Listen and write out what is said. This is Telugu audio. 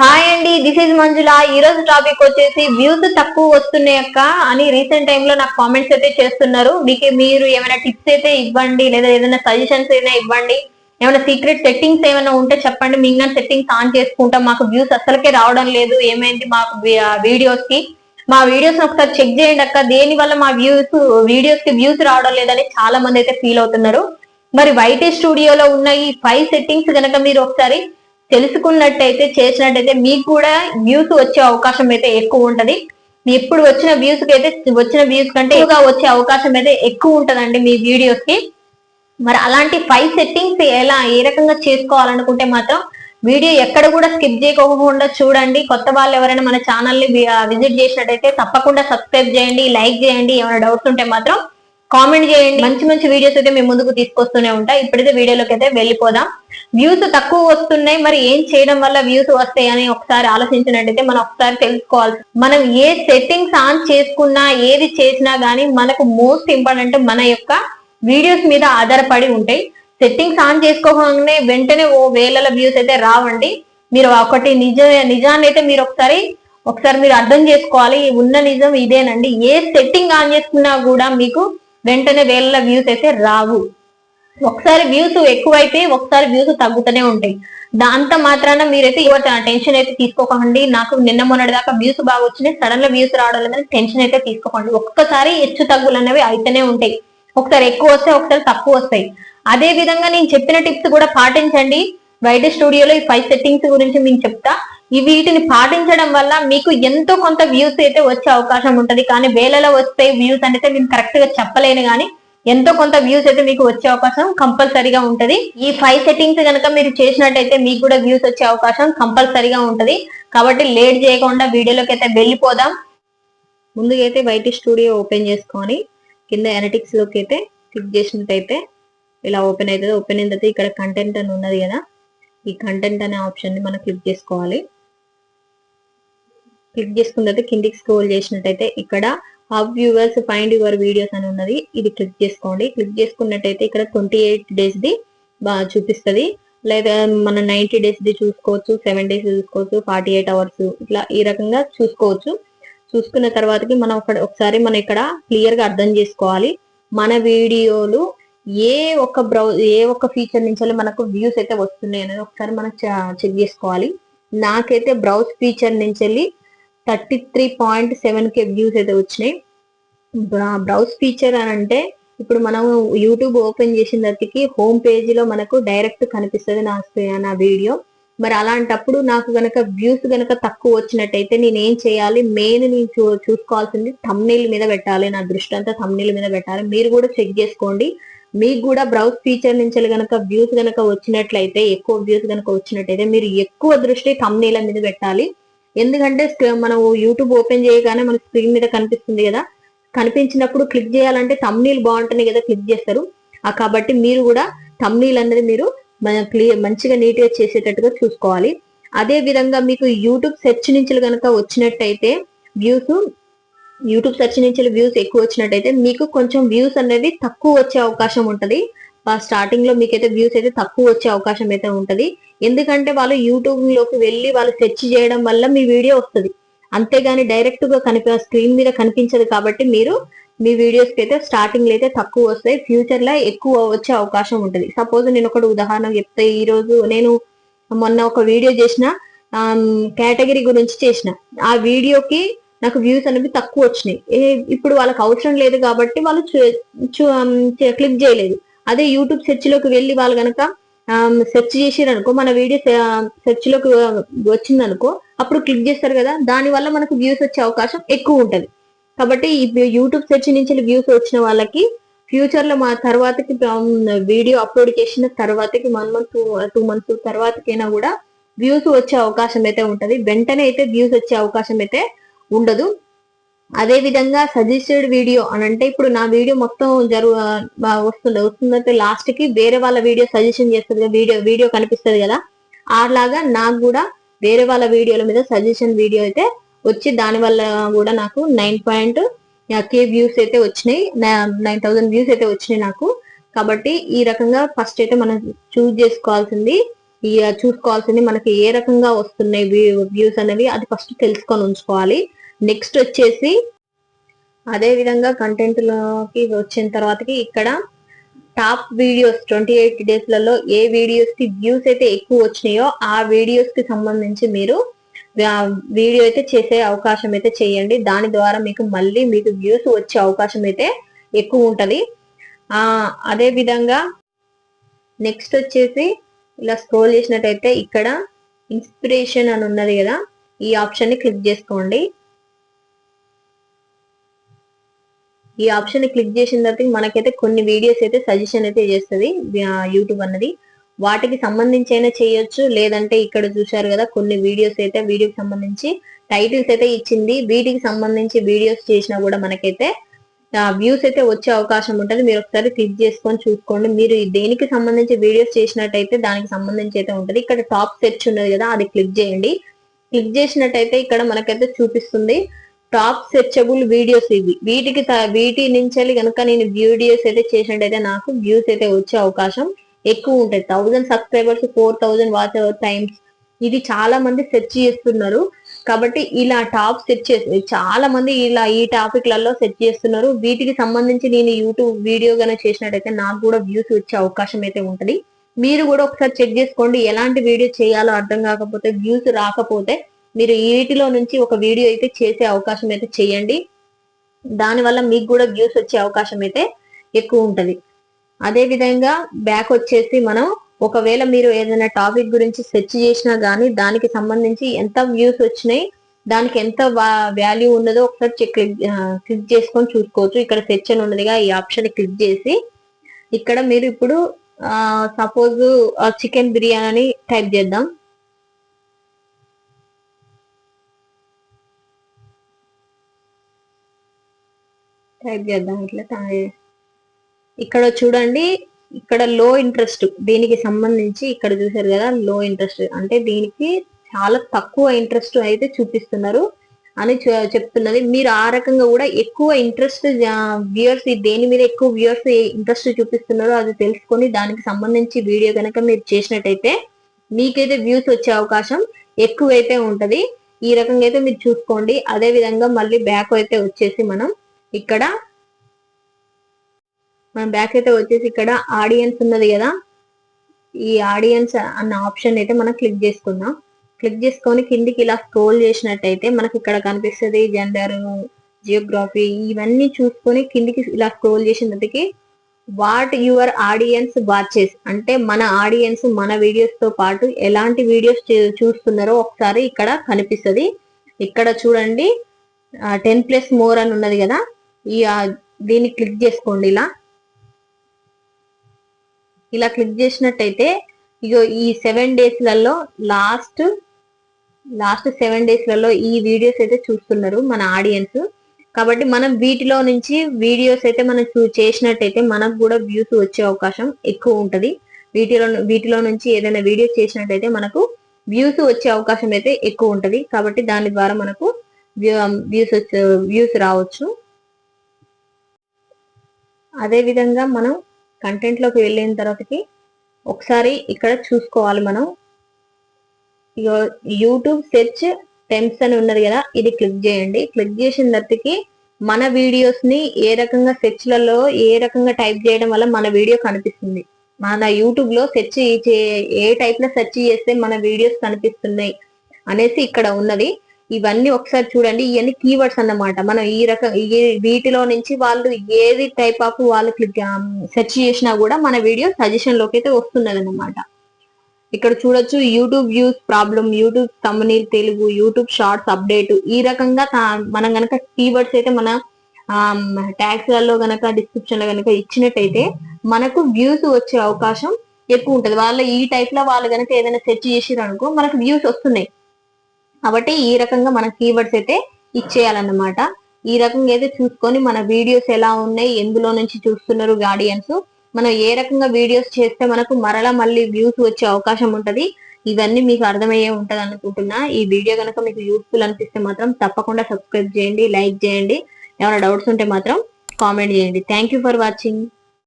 హాయ్ అండి దిస్ ఇస్ మంజుల ఈ రోజు టాపిక్ వచ్చేసి వ్యూస్ తక్కువ వస్తున్నాయి అక్క అని రీసెంట్ టైమ్లో నాకు కామెంట్స్ అయితే చేస్తున్నారు. మీకు మీరు ఏమైనా టిప్స్ అయితే ఇవ్వండి లేదా ఏదైనా సజెషన్స్ అయినా ఇవ్వండి ఏమైనా సీక్రెట్ సెట్టింగ్స్ ఏమైనా ఉంటే చెప్పండి. మేము సెట్టింగ్స్ ఆన్ చేసుకుంటాం. మాకు వ్యూస్ అసలుకే రావడం లేదు. ఏమైంది మాకు వీడియోస్కి? మా వీడియోస్ ఒకసారి చెక్ చేయండి అక్క. దేని వల్ల మా వ్యూస్ వీడియోస్కి వ్యూస్ రావడం లేదని చాలా మంది అయితే ఫీల్ అవుతున్నారు. మరి వైటే స్టూడియోలో ఉన్న ఈ ఫైవ్ సెట్టింగ్స్ కనుక మీరు ఒకసారి తెలుసుకున్నట్టయితే చేసినట్టయితే మీకు కూడా వ్యూస్ వచ్చే అవకాశం అయితే ఎక్కువ ఉంటది. మీ ఇప్పుడు వచ్చిన వ్యూస్కి అయితే వచ్చిన వ్యూస్ కంటే ఎక్కువగా వచ్చే అవకాశం అయితే ఎక్కువ ఉంటదండి మీ వీడియోస్కి. మరి అలాంటి ఫైవ్ సెట్టింగ్స్ ఎలా ఏ రకంగా చేసుకోవాలనుకుంటే మాత్రం వీడియో ఎక్కడ కూడా స్కిప్ చేయకోకుండా చూడండి. కొత్త వాళ్ళు ఎవరైనా మన ఛానల్ని విజిట్ చేసినట్టయితే తప్పకుండా సబ్స్క్రైబ్ చేయండి లైక్ చేయండి. ఏమైనా డౌట్స్ ఉంటే మాత్రం కామెంట్ చేయండి. మంచి మంచి వీడియోస్ అయితే మేము ముందుకు తీసుకొస్తూనే ఉంటాం. ఇప్పుడైతే వీడియోలోకి అయితే వెళ్ళిపోదాం. వ్యూస్ తక్కువ వస్తున్నాయి. మరి ఏం చేయడం వల్ల వ్యూస్ వస్తాయి అని ఒకసారి ఆలోచించినట్టయితే మనం ఒకసారి తెలుసుకోవాలి మనం ఏ సెట్టింగ్స్ ఆన్ చేసుకున్నా ఏది చేసినా గానీ మనకు మోస్ట్ ఇంపార్టెంట్ మన యొక్క వీడియోస్ మీద ఆధారపడి ఉంటాయి. సెట్టింగ్స్ ఆన్ చేసుకోగానే వెంటనే ఓ వేల వ్యూస్ అయితే రావండి. మీరు ఒకటి నిజ నిజాన్ని అయితే మీరు ఒకసారి ఒకసారి మీరు అర్థం చేసుకోవాలి. ఉన్న నిజం ఇదేనండి. ఏ సెట్టింగ్ ఆన్ చేసుకున్నా కూడా మీకు వెంటనే వేల వ్యూస్ అయితే రావు. ఒకసారి వ్యూస్ ఎక్కువైతే ఒకసారి వ్యూస్ తగ్గుతూనే ఉంటాయి. దాంతో మాత్రాన మీరైతే టెన్షన్ అయితే తీసుకోకండి. నాకు నిన్న మొన్నటి దాకా వ్యూస్ బాగా వచ్చినాయి. సడన్గా వ్యూస్ రావడం లేదని టెన్షన్ అయితే తీసుకోకండి. ఒక్కసారి హెచ్చు తగ్గులు అనేవి అయితేనే ఉంటాయి. ఒకసారి ఎక్కువ వస్తాయి ఒకసారి తక్కువ వస్తాయి. అదే విధంగా నేను చెప్పిన టిప్స్ కూడా పాటించండి. బయట స్టూడియోలో ఈ ఫైవ్ సెట్టింగ్స్ గురించి మేము చెప్తా. వీటిని పాటించడం వల్ల మీకు ఎంతో కొంత వ్యూస్ అయితే వచ్చే అవకాశం ఉంటది. కానీ వేలలో వస్తే వ్యూస్ అంటే నేను కరెక్ట్గా చెప్పలేను కానీ ఎంతో కొంత వ్యూస్ అయితే మీకు వచ్చే అవకాశం కంపల్సరీగా ఉంటది. ఈ ఫైవ్ సెట్టింగ్స్ కనుక మీరు చేసినట్టయితే మీకు కూడా వ్యూస్ వచ్చే అవకాశం కంపల్సరీగా ఉంటది. కాబట్టి లేట్ చేయకుండా వీడియోలోకి అయితే వెళ్ళిపోదాం. ముందుగా అయితే బయట స్టూడియో ఓపెన్ చేసుకొని కింద ఎనటిక్స్లోకి అయితే క్లిక్ చేసినట్టయితే ఇలా ఓపెన్ అవుతుంది. ఓపెన్ అయిన తర్వాత ఇక్కడ కంటెంట్ అని ఉన్నది కదా. ఈ కంటెంట్ అనే ఆప్షన్ని మనం క్లిక్ చేసుకోవాలి. క్లిక్ చేసుకున్న తర్వాత కిందికి స్క్రోల్ చేసినట్టయితే ఇక్కడ how viewers find your videos అని ఉన్నది. ఇది క్లిక్ చేసుకోండి. క్లిక్ చేసుకున్నట్టయితే ఇక్కడ ట్వంటీ ఎయిట్ డేస్ ది బాగా చూపిస్తుంది. లేదా మన నైన్టీ డేస్ ది చూసుకోవచ్చు సెవెన్ డేస్ చూసుకోవచ్చు ఫార్టీ ఎయిట్ అవర్స్ ఇట్లా ఈ రకంగా చూసుకోవచ్చు. చూసుకున్న తర్వాతకి మనం అక్కడ ఒకసారి మనం ఇక్కడ క్లియర్గా అర్థం చేసుకోవాలి. మన వీడియోలు ఏ ఒక్క బ్రౌ ఏ ఒక్క ఫీచర్ నుంచి మనకు వ్యూస్ అయితే వస్తున్నాయి అనేది ఒకసారి మనం చెక్ చేసుకోవాలి. నాకైతే బ్రౌజ్ ఫీచర్ నుంచి వెళ్ళి thirty three point seven K views అయితే వచ్చినాయి. బ్రౌజ్ ఫీచర్ అని అంటే ఇప్పుడు మనం యూట్యూబ్ ఓపెన్ చేసిన తర్వాతకి హోమ్ పేజీలో మనకు డైరెక్ట్ కనిపిస్తుంది నా నా వీడియో. మరి అలాంటప్పుడు నాకు గనక వ్యూస్ గనక తక్కువ వచ్చినట్టయితే నేను ఏం చేయాలి? మెయిన్ నేను చూ చూసుకోవాల్సింది థమ్నీల్ మీద పెట్టాలి. నా దృష్టి అంతా థమ్నీల్ మీద పెట్టాలి. మీరు కూడా చెక్ చేసుకోండి. మీకు కూడా బ్రౌజ్ ఫీచర్ నుంచి గనక వ్యూస్ గనక వచ్చినట్లయితే ఎక్కువ వ్యూస్ గనక వచ్చినట్టయితే మీరు ఎక్కువ దృష్టి థమ్నీల మీద పెట్టాలి. ఎందుకంటే మనం యూట్యూబ్ ఓపెన్ చేయగానే మన స్క్రీన్ మీద కనిపిస్తుంది కదా. కనిపించినప్పుడు క్లిక్ చేయాలంటే తమ్నీల్ బాగుంటుంది కదా క్లిక్ చేస్తారు. కాబట్టి మీరు కూడా తమ్నీల్ అనేది మీరు క్లియర్ మంచిగా నీట్గా చేసేటట్టుగా చూసుకోవాలి. అదే విధంగా మీకు యూట్యూబ్ సెర్చ్ నుంచి కనుక వచ్చినట్టయితే వ్యూస్ యూట్యూబ్ సెర్చ్ నుంచి వ్యూస్ ఎక్కువ వచ్చినట్టయితే మీకు కొంచెం వ్యూస్ అనేది తక్కువ వచ్చే అవకాశం ఉంటది. స్టార్టింగ్లో మీకైతే వ్యూస్ అయితే తక్కువ వచ్చే అవకాశం అయితే ఉంటది. ఎందుకంటే వాళ్ళు యూట్యూబ్లోకి వెళ్ళి వాళ్ళు సెర్చ్ చేయడం వల్ల మీ వీడియో వస్తుంది. అంతేగాని డైరెక్ట్గా కనిపి స్క్రీన్ మీద కనిపించదు కాబట్టి మీరు మీ వీడియోస్కి అయితే స్టార్టింగ్లో అయితే తక్కువ వస్తాయి. ఫ్యూచర్లో ఎక్కువ వచ్చే అవకాశం ఉంటుంది. సపోజ్ నేను ఒకటి ఉదాహరణ చెప్తే ఈ రోజు నేను మొన్న ఒక వీడియో చేసిన కేటగిరీ గురించి చేసిన. ఆ వీడియోకి నాకు వ్యూస్ అనేవి తక్కువ వచ్చినాయి. ఇప్పుడు వాళ్ళకి అవసరం లేదు కాబట్టి వాళ్ళు క్లిక్ చేయలేదు. అదే యూట్యూబ్ సెర్చ్లోకి వెళ్ళి వాళ్ళు కనుక సెర్చ్ చేసిరనుకో మన వీడియో సెర్చ్లోకి వచ్చిందనుకో అప్పుడు క్లిక్ చేస్తారు కదా దాని వల్ల మనకు వ్యూస్ వచ్చే అవకాశం ఎక్కువ ఉంటది. కాబట్టి యూట్యూబ్ సెర్చ్ నుంచి వ్యూస్ వచ్చిన వాళ్ళకి ఫ్యూచర్లో మా తర్వాతకి వీడియో అప్లోడ్ చేసిన తర్వాతకి వన్ మంత్ టూ మంత్స్ తర్వాతకైనా కూడా వ్యూస్ వచ్చే అవకాశం అయితే ఉంటది. వెంటనే అయితే వ్యూస్ వచ్చే అవకాశం అయితే ఉండదు. అదే విధంగా సజెస్టెడ్ వీడియో అని అంటే ఇప్పుడు నా వీడియో మొత్తం జరు వస్తుంది? వస్తుందంటే లాస్ట్కి వేరే వాళ్ళ వీడియో సజెషన్ చేస్తుంది వీడియో వీడియో కనిపిస్తుంది కదా అలాగా నాకు కూడా వేరే వాళ్ళ వీడియోల మీద సజెషన్ వీడియో అయితే వచ్చి దాని వల్ల కూడా నాకు నైన్ పాయింట్ కే వ్యూస్ అయితే వచ్చినాయి. నైన్ థౌసండ్ వ్యూస్ అయితే వచ్చినాయి నాకు. కాబట్టి ఈ రకంగా ఫస్ట్ అయితే మనం చూజ్ చేసుకోవాల్సింది. చూసుకోవాల్సింది మనకి ఏ రకంగా వస్తున్నాయి వ్యూస్ అనేవి అది ఫస్ట్ తెలుసుకొని ఉంచుకోవాలి. నెక్స్ట్ వచ్చేసి అదే విధంగా కంటెంట్లోకి వచ్చిన తర్వాతకి ఇక్కడ టాప్ వీడియోస్ ట్వంటీ ఎయిట్ డేస్లలో ఏ వీడియోస్కి వ్యూస్ అయితే ఎక్కువ వచ్చినాయో ఆ వీడియోస్కి సంబంధించి మీరు వీడియో అయితే చేసే అవకాశం అయితే చేయండి. దాని ద్వారా మీకు మళ్ళీ మీకు వ్యూస్ వచ్చే అవకాశం అయితే ఎక్కువ ఉంటది. ఆ అదే విధంగా నెక్స్ట్ వచ్చేసి ఇలా స్క్రోల్ చేసినట్టయితే ఇక్కడ ఇన్స్పిరేషన్ అని ఉన్నది కదా ఈ ఆప్షన్ని క్లిక్ చేసుకోండి. ఈ ఆప్షన్ని క్లిక్ చేసిన తర్వాత మనకైతే కొన్ని వీడియోస్ అయితే సజెషన్ అయితే చేస్తుంది యూట్యూబ్ అన్నది. వాటికి సంబంధించి అయినా చేయొచ్చు లేదంటే ఇక్కడ చూశారు కదా కొన్ని వీడియోస్ అయితే వీడియోకి సంబంధించి టైటిల్స్ అయితే ఇచ్చింది. వీటికి సంబంధించి వీడియోస్ చేసినా కూడా మనకైతే వ్యూస్ అయితే వచ్చే అవకాశం ఉంటుంది. మీరు ఒకసారి క్లిక్ చేసుకొని చూసుకోండి. మీరు దేనికి సంబంధించి వీడియోస్ చేసినట్టయితే దానికి సంబంధించి అయితే ఉంటుంది. ఇక్కడ టాప్ సెర్చ్ ఉన్నది కదా అది క్లిక్ చేయండి. క్లిక్ చేసినట్టయితే ఇక్కడ మనకైతే చూపిస్తుంది. టాప్ సెర్చబుల్ వీడియోస్ ఇవి. వీటికి వీటి నుంచి కనుక నేను వీడియోస్ అయితే చేసినట్టయితే నాకు వ్యూస్ అయితే వచ్చే అవకాశం ఎక్కువ ఉంటుంది thousand subscribers four thousand watch hour times. ఇది చాలా మంది సెర్చ్ చేస్తున్నారు. కాబట్టి ఇలా టాప్ సెర్చ్ చేసి చాలా మంది ఇలా ఈ టాపిక్లలో సెర్చ్ చేస్తున్నారు. వీటికి సంబంధించి నేను యూట్యూబ్ వీడియో కనుక చేసినట్టయితే నాకు కూడా వ్యూస్ వచ్చే అవకాశం అయితే ఉంటుంది. మీరు కూడా ఒకసారి చెక్ చేసుకోండి. ఎలాంటి వీడియో చేయాలో అర్థం కాకపోతే వ్యూస్ రాకపోతే మీరు వీటిలో నుంచి ఒక వీడియో అయితే చేసే అవకాశం అయితే చేయండి. దానివల్ల మీకు కూడా వ్యూస్ వచ్చే అవకాశం అయితే ఎక్కువ ఉంటుంది. అదే విధంగా బ్యాక్ వచ్చేసి మనం ఒకవేళ మీరు ఏదైనా టాపిక్ గురించి సెర్చ్ చేసినా కానీ దానికి సంబంధించి ఎంత వ్యూస్ వచ్చినాయి దానికి ఎంత వాల్యూ ఉన్నదో ఒకసారి చెక్ క్లిక్ చేసుకొని చూసుకోవచ్చు. ఇక్కడ సెర్చ్ అని ఉన్నదిగా ఈ ఆప్షన్ క్లిక్ చేసి ఇక్కడ మీరు ఇప్పుడు సపోజ్ చికెన్ బిర్యానీ టైప్ చేద్దాం. టైప్ చేద్దాం ఇట్లా ఇక్కడ చూడండి ఇక్కడ లో ఇంట్రెస్ట్. దీనికి సంబంధించి ఇక్కడ చూసారు కదా లో ఇంట్రెస్ట్. అంటే దీనికి చాలా తక్కువ ఇంట్రెస్ట్ అయితే చూపిస్తున్నారు అని చెప్తున్నది. మీరు ఆ రకంగా కూడా ఎక్కువ ఇంట్రెస్ట్ వ్యూయర్స్ దేని మీద ఎక్కువ వ్యూయర్స్ ఇంట్రెస్ట్ చూపిస్తున్నారో అది తెలుసుకొని దానికి సంబంధించి వీడియో కనుక మీరు చేసినట్టయితే మీకైతే వ్యూస్ వచ్చే అవకాశం ఎక్కువైతే ఉంటది. ఈ రకంగా అయితే మీరు చూసుకోండి. అదే విధంగా మళ్ళీ బ్యాక్ అయితే వచ్చేసి మనం ఇక్కడ మన బ్యాక్ అయితే వచ్చేసి ఇక్కడ ఆడియన్స్ ఉన్నది కదా. ఈ ఆడియన్స్ అన్న ఆప్షన్ అయితే మనం క్లిక్ చేసుకుందాం. క్లిక్ చేసుకొని కిందికి ఇలా స్క్రోల్ చేసినట్టయితే మనకి ఇక్కడ కనిపిస్తుంది జెండర్ జియోగ్రఫీ ఇవన్నీ చూసుకొని కిందికి ఇలా స్క్రోల్ చేసినట్టుకి వాట్ యువర్ ఆడియన్స్ వాచెస్ అంటే మన ఆడియన్స్ మన వీడియోస్తో పాటు ఎలాంటి వీడియోస్ చూస్తున్నారో ఒకసారి ఇక్కడ కనిపిస్తుంది. ఇక్కడ చూడండి టెన్ ప్లస్ మోర్ అని ఉన్నది కదా. ఈ దీన్ని క్లిక్ చేసుకోండి ఇలా. ఇలా క్లిక్ చేసినట్టయితే ఇగో ఈ సెవెన్ డేస్లలో లాస్ట్ లాస్ట్ సెవెన్ డేస్లలో ఈ వీడియోస్ అయితే చూస్తున్నారు మన ఆడియన్స్. కాబట్టి మనం వీటిలో నుంచి వీడియోస్ అయితే మనం చేసినట్టయితే మనకు కూడా వ్యూస్ వచ్చే అవకాశం ఎక్కువ ఉంటది. వీటిలో వీటిలో నుంచి ఏదైనా వీడియో చేసినట్టయితే మనకు వ్యూస్ వచ్చే అవకాశం అయితే ఎక్కువ ఉంటది. కాబట్టి దాని ద్వారా మనకు వ్యూస్ వ్యూస్ రావచ్చు. అదేవిధంగా మనం కంటెంట్లోకి వెళ్ళిన తర్వాతకి ఒకసారి ఇక్కడ చూసుకోవాలి మనం. యూట్యూబ్ సెర్చ్ టెమ్స్ అని ఉన్నది కదా ఇది క్లిక్ చేయండి. క్లిక్ చేసిన తర్వాతకి మన వీడియోస్ని ఏ రకంగా సెర్చ్లలో ఏ రకంగా టైప్ చేయడం వల్ల మన వీడియో కనిపిస్తుంది. మన యూట్యూబ్లో సెర్చ్ ఏ టైప్లో సెర్చ్ చేస్తే మన వీడియోస్ కనిపిస్తున్నాయి అనేసి ఇక్కడ ఉన్నది. ఇవన్నీ ఒకసారి చూడండి. ఇవన్నీ కీవర్డ్స్ అన్నమాట. మనం ఈ రకం వీటిలో నుంచి వాళ్ళు ఏది టైప్ ఆఫ్ వాళ్ళు క్లిక్ సెర్చ్ చేసినా కూడా మన వీడియో సజెషన్లోకి అయితే వస్తున్నది అనమాట ఇక్కడ చూడొచ్చు YouTube views problem YouTube Tamil Telugu YouTube shorts update ఈ రకంగా మనం గనక కీవర్డ్స్ అయితే మన ట్యాగ్స్లలో గనక డిస్క్రిప్షన్లో గనక ఇచ్చినట్టయితే మనకు వ్యూస్ వచ్చే అవకాశం ఎక్కువ ఉంటది వాళ్ళ ఈ టైప్లో వాళ్ళు గనక ఏదైనా సెర్చ్ చేసిరనుకో అనుకో మనకు వ్యూస్ వస్తున్నాయి. కాబట్టి ఈ రకంగా మన కీవర్డ్స్ అయితే ఇచ్చేయాలన్నమాట. ఈ రకంగా అయితే చూసుకొని మన వీడియోస్ ఎలా ఉన్నాయి ఎందులో నుంచి చూస్తున్నారు గార్డియన్స్ మనం ఏ రకంగా వీడియోస్ చేస్తే మనకు మరలా మళ్ళీ వ్యూస్ వచ్చే అవకాశం ఉంటది ఇవన్నీ మీకు అర్థమయ్యే ఉంటది అనుకుంటున్నా. ఈ వీడియో కనుక మీకు యూస్ఫుల్ అనిపిస్తే మాత్రం తప్పకుండా సబ్స్క్రైబ్ చేయండి లైక్ చేయండి. ఏమైనా డౌట్స్ ఉంటే మాత్రం కామెంట్ చేయండి. Thank for watching